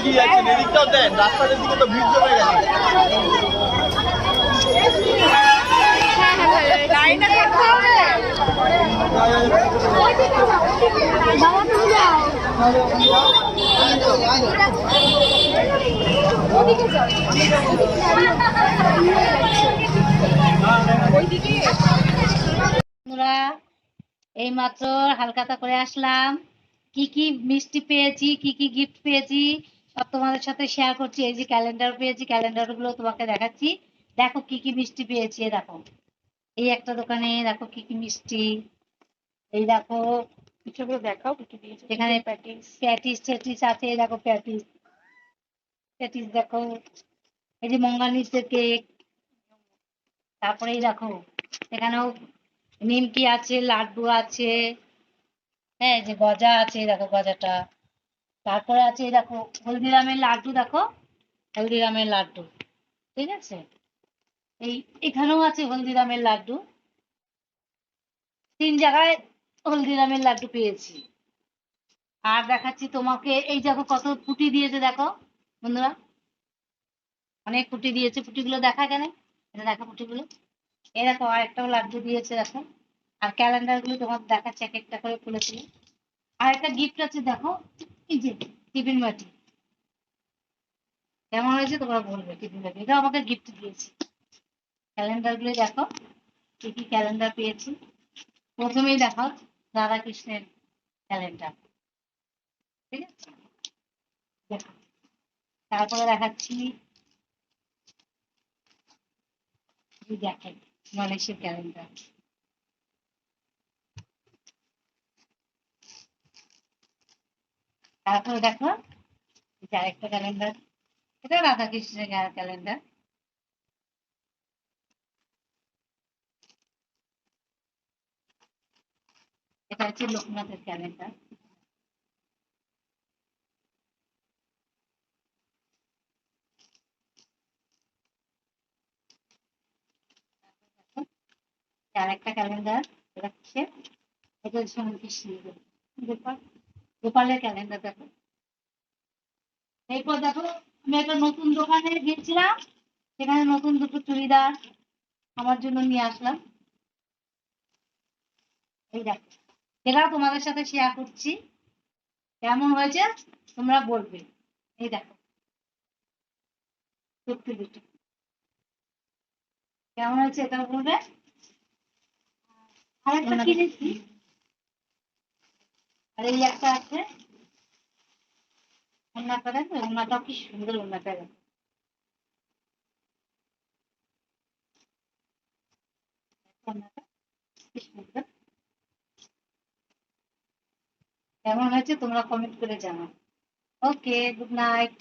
এগিয়ে এদিকটাও দেন দিকে তো ভিড় জমে গেছে। এই মাত্র হালকাতা করে আসলাম। কি কি মিষ্টি পেয়েছি, কি কি গিফট পেয়েছি সব তোমাদের সাথে শেয়ার করছি। এই যে ক্যালেন্ডার পেয়েছি ক্যালেন্ডারগুলো তোমাকে দেখাচ্ছি। দেখো কি কি মিষ্টি পেয়েছি দেখো। এই একটা দোকানে দেখো কি কি মিষ্টি। এই দেখো দেখাও এখানে প্যাটিস প্যাটিস ট্যাটিস আছে এই দেখো প্যাটিস প্যাটিস দেখো। এই যে মঙ্গানিসের কেক তারপরে এই দেখো এখানেও নিমকি আছে লাড্ডু আছে। হ্যাঁ এই যে গজা আছে দেখো গজাটা। তারপরে আছে এই দেখো, হলদিরামের লাড্ডু দেখো, হলদিরামের লাড্ডু, ঠিক আছে? এই, এখানেও আছে হলদিরামের লাড্ডু। তিন জায়গায় হলদিরামের লাড্ডু পেয়েছি। আর দেখাচ্ছি তোমাকে, এই দেখো কত ফুটি দিয়েছে দেখো, বন্ধুরা। অনেক ফুটি দিয়েছে ফুটিগুলো দেখা কেন? এটা দেখো ফুটিগুলো এই দেখো আর একটাও লাড্ডু দিয়েছে দেখো। আর ক্যালেন্ডারগুলো তোমার দেখাচ্ছে, এক একটা করে খুলে খুলে আর একটা গিফট আছে দেখো এই যে টিফিন বাটি। কেমন হয়েছে তোমরা বলবে টিফিন বাটি। এটা আমাকে গিফট দিয়েছে। ক্যালেন্ডারগুলো দেখো, কি কি ক্যালেন্ডার পেয়েছি। প্রথমেই দেখো রাধা কৃষ্ণের ক্যালেন্ডার ঠিক আছে? দেখো। তারপরে দেখাচ্ছি দেখেন গণেশের ক্যালেন্ডার তারপরে দেখো যে আরেকটা ক্যালেন্ডার এটা রাধা কৃষ্ণের ক্যালেন্ডার এটা হচ্ছে লোকনাথের ক্যালেন্ডার আর একটা ক্যালেন্ডার এটা হচ্ছে এটা হচ্ছে কৃষ্ণের গোপাল গোপালের ক্যালেন্ডার দেখো। এরপর দেখো আমি একটা নতুন দোকানে গিয়েছিলাম সেখানে নতুন দুটো চুড়িদার আমার জন্য নিয়ে আসলাম। এই দেখো এটাও তোমাদের সাথে শেয়ার করছি কেমন হয়েছে তোমরা বলবে। এই দেখো সত্যি দুটো। কেমন হয়েছে এটাও বলবে? আরেকটা কিনেছি। আর এই একটা আছে। কি সুন্দর কেমন হয়েছে তোমরা কমেন্ট করে জানাও। Okay good night